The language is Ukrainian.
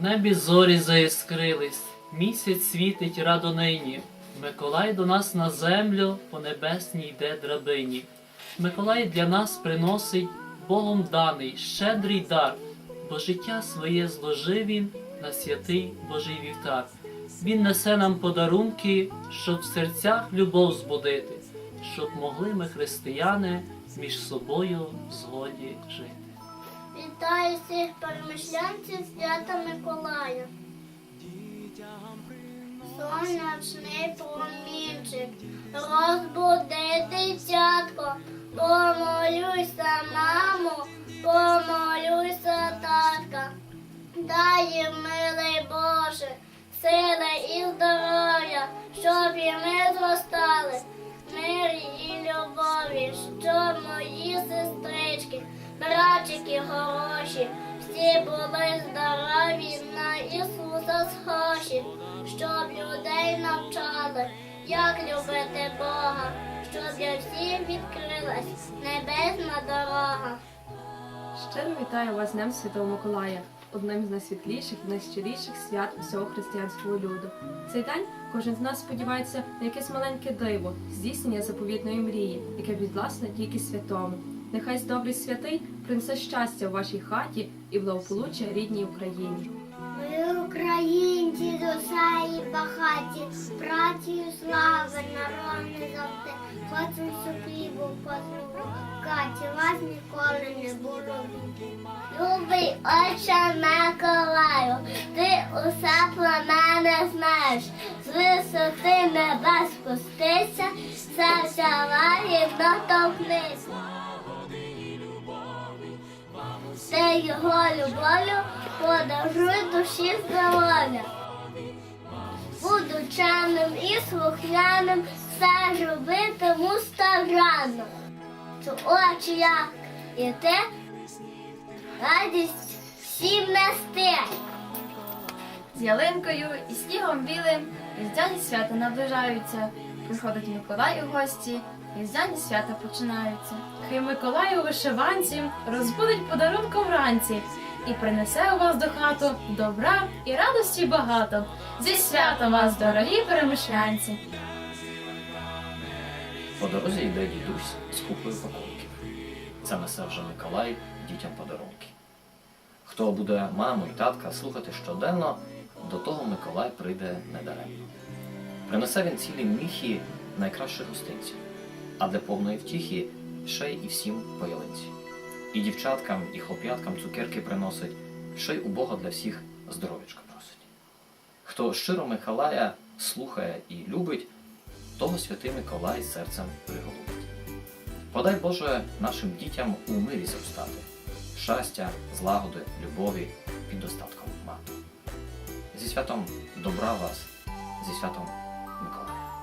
небі зорі заіскрились, місяць світить радо нині. Миколай до нас на землю по небесній йде драбині. Миколай для нас приносить Богом даний щедрий дар, бо життя своє зложив він на святий Божий вівтар. Він несе нам подарунки, щоб в серцях любов збудити, щоб могли ми, християни, між собою в згоді жити. Вітаю всіх перемишлянців свята Миколая. Сонячний промінчик, розбуди дитятко, помолюйся, мамо, помолюйся, татка. Дай їм, милий Боже, сили і здоров'я, щоб і ми зростали, в мирі і любові, щоб мої сестрички, братчики хороші, всі були здорові на Ісуса схожі, щоб людей навчали, як любити Бога, щоб для всіх відкрилась небесна дорога. Щиро вітаю вас з Днем Святого Миколая, одним з найсвітліших і найщиріших свят всього християнського люду. Цей день кожен з нас сподівається на якесь маленьке диво, здійснення заповітної мрії, яке відласне тільки святому. Нехай добрий святий принесе щастя в вашій хаті і благополуччя рідній Україні. Ми українці і багаті, працею слави народ не завжди. Хочемо собі в хаті, вас ніколи не було. Любий отче Миколаю, ти усе про мене знаєш. З висоти небес спустися, серця лагідно торкнись. Ти його любов'ю подаруй душі здоров'я. Буду чемним і слухняним, все робитиму старанно. Що очі як і ти, радість всім нести. З ялинкою і снігом білим різдвяні свята наближаються. Приходить Миколай у гості, різдвяні свята починаються. Хай Миколай у вишиванці розбудить подарунком вранці і принесе у вас до хату добра і радості багато. Зі святом вас, дорогі перемишлянці! По дорозі йде дідусь з купою пакунків. Це несе вже Миколай дітям подарунки. Хто буде маму і татка слухати щоденно, до того Миколай прийде недаремно. Принесе він цілі міхи найкращих гостинців, а для повної втіхи ще й і всім по. І дівчаткам, і хлоп'яткам цукерки приносить, ще й у Бога для всіх здоров'ячка просить. Хто щиро Миколая слухає і любить, того святий Миколай серцем приголубить. Подай Боже нашим дітям у мирі зростати, щастя, злагоди, любові під достатком мати. Зі святом добра вас, зі святом Миколая.